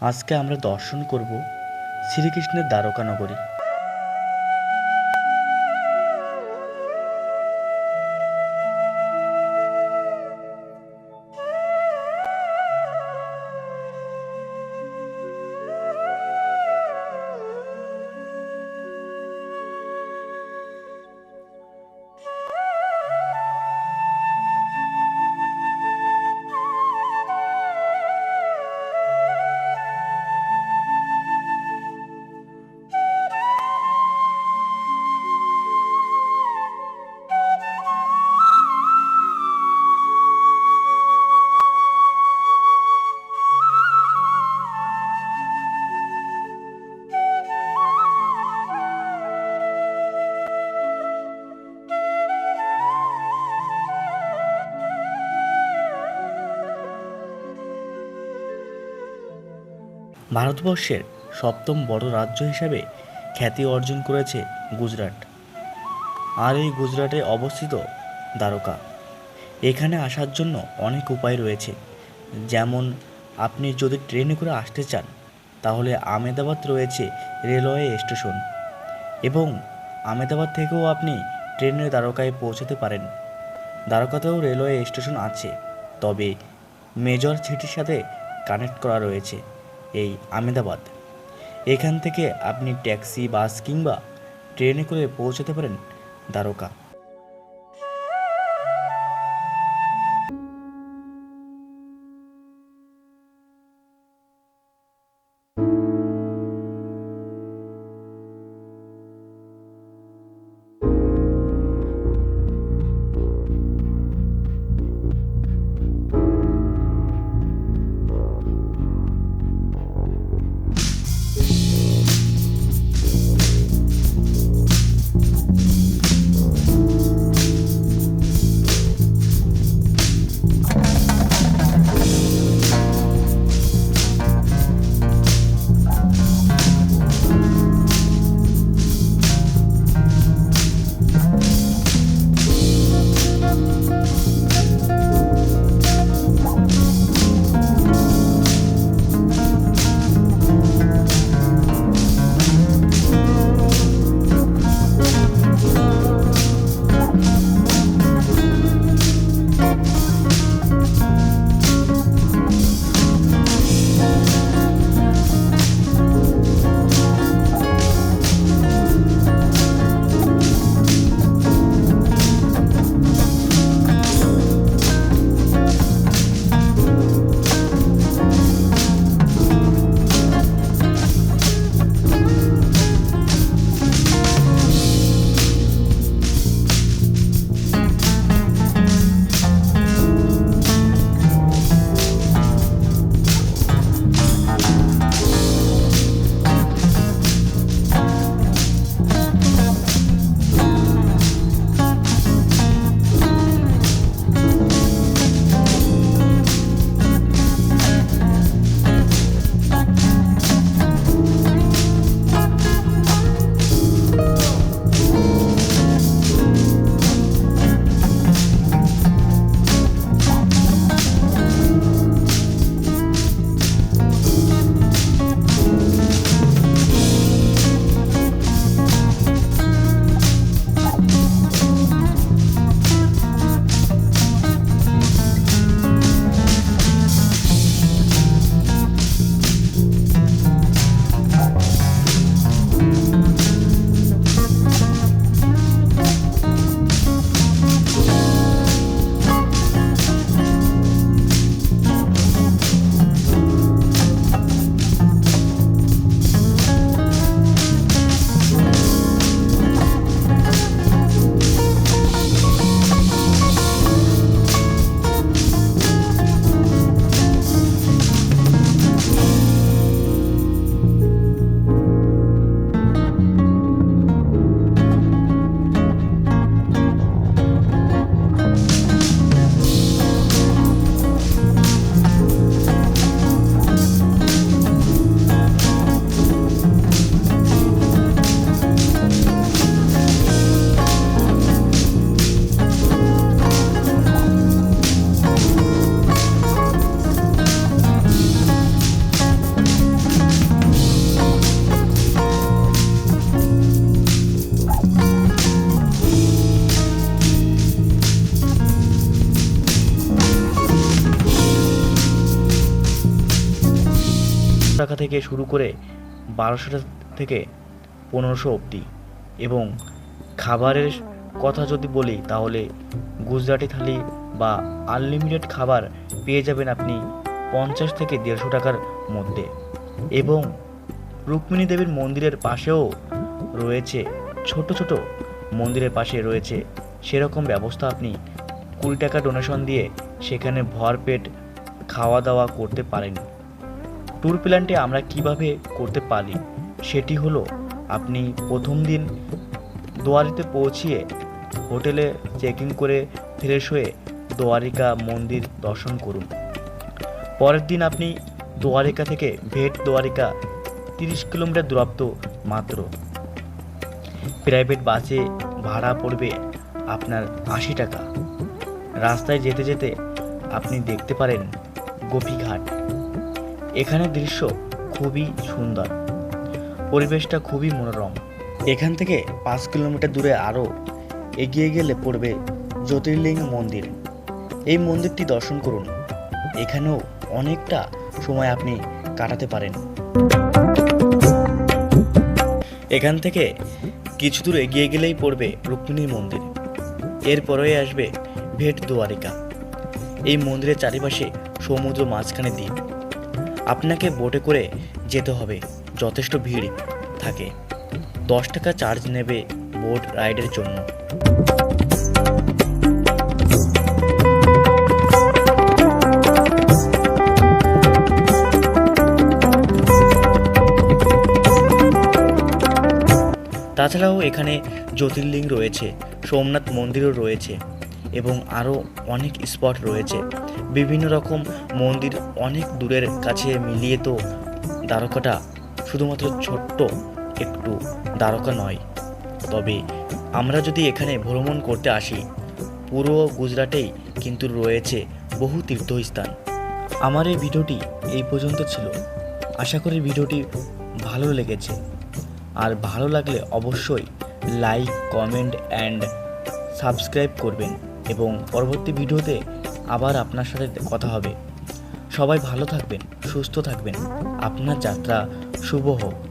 আজকে আমরা দর্শন করব শ্রীকৃষ্ণের দ্বারকা নগরী ভারতবর্ষের সপ্তম বড় রাজ্য হিসাবে খ্যাতি অর্জন করেছে গুজরাট। আর এই গুজরাটে অবস্থিত দ্বারকা। এখানে আসার জন্য অনেক উপায় রয়েছে। যেমন, আপনি যদি ট্রেনে করে আসতে চান, তাহলে আমেদাবাদ রয়েছে রেলওয়ে স্টেশন এবং আমেদাবাদ থেকেও আপনি ট্রেনের দ্বারকায় পৌঁছাতে পারেন। দ্বারকাতেও রেলওয়ে স্টেশন আছে, তবে মেজর সিটির সাথে কানেক্ট করা রয়েছে। এই আমেদাবাদ। এখান থেকে আপনি ট্যাক্সি বাস কিংবা ট্রেনে করে পৌঁছাতে পারেন দ্বারকা। টাকা থেকে শুরু করে বারোশো থেকে পনেরোশো অবধি। এবং খাবারের কথা যদি বলি, তাহলে গুজরাটি থালি বা আনলিমিটেড খাবার পেয়ে যাবেন আপনি পঞ্চাশ থেকে দেড়শো টাকার মধ্যে। এবং রুক্মিণী দেবীর মন্দিরের পাশেও রয়েছে, ছোট ছোট মন্দিরের পাশে রয়েছে, সেরকম ব্যবস্থা আপনি কুড়ি টাকা ডোনেশন দিয়ে সেখানে ভরপেট খাওয়া দাওয়া করতে পারেন। ট্যুর প্ল্যানটি আমরা কীভাবে করতে পারি? সেটি হলো, আপনি প্রথম দিন দোয়ারিতে পৌঁছিয়ে হোটেলে চেক করে ফ্রেশ হয়ে দোয়ারিকা মন্দির দর্শন করুন। পরের দিন আপনি দোয়ারিকা থেকে ভেট দোয়ারিকা তিরিশ কিলোমিটার দূরত্ব মাত্র। প্রাইভেট বাসে ভাড়া পড়বে আপনার আশি টাকা। রাস্তায় যেতে যেতে আপনি দেখতে পারেন গোপীঘাট। এখানে দৃশ্য খুবই সুন্দর। পরিবেশটা খুবই মনোরম। এখান থেকে পাঁচ কিলোমিটার দূরে আরও এগিয়ে গেলে পড়বে জ্যোতির্লিঙ্গ মন্দির। এই মন্দিরটি দর্শন করুন। এখানেও অনেকটা সময় আপনি কাটাতে পারেন। এখান থেকে কিছু দূর এগিয়ে গেলেই পড়বে রুক্মিণী মন্দির। এরপরেই আসবে ভেট দুয়ারিকা এই মন্দিরের চারিপাশে সমুদ্র মাঝখানে দ্বীপ। আপনাকে বোটে করে যেতে হবে। যথেষ্ট ভিড় থাকে। দশ টাকা চার্জ নেবে বোট রাইডের জন্য। তাছাড়াও এখানে জ্যোতির্লিঙ্গ রয়েছে, সোমনাথ মন্দিরও রয়েছে এবং আরও অনেক স্পট রয়েছে। বিভিন্ন রকম মন্দির অনেক দূরের কাছে মিলিয়ে তো দ্বারকাটা শুধুমাত্র ছোট্ট একটু দ্বারকা নয়। তবে আমরা যদি এখানে ভ্রমণ করতে আসি পুরো গুজরাটেই কিন্তু রয়েছে বহু তীর্থস্থান। আমার এই ভিডিওটি এই পর্যন্ত ছিল। আশা করি ভিডিওটি ভালো লেগেছে। আর ভালো লাগলে অবশ্যই লাইক, কমেন্ট, অ্যান্ড সাবস্ক্রাইব করবেন এবং পরবর্তী ভিডিওতে আবার আপনার সাথে কথা হবে। সবাই ভালো থাকবেন সুস্থ থাকবেন। আপনার যাত্রা শুভ হোক।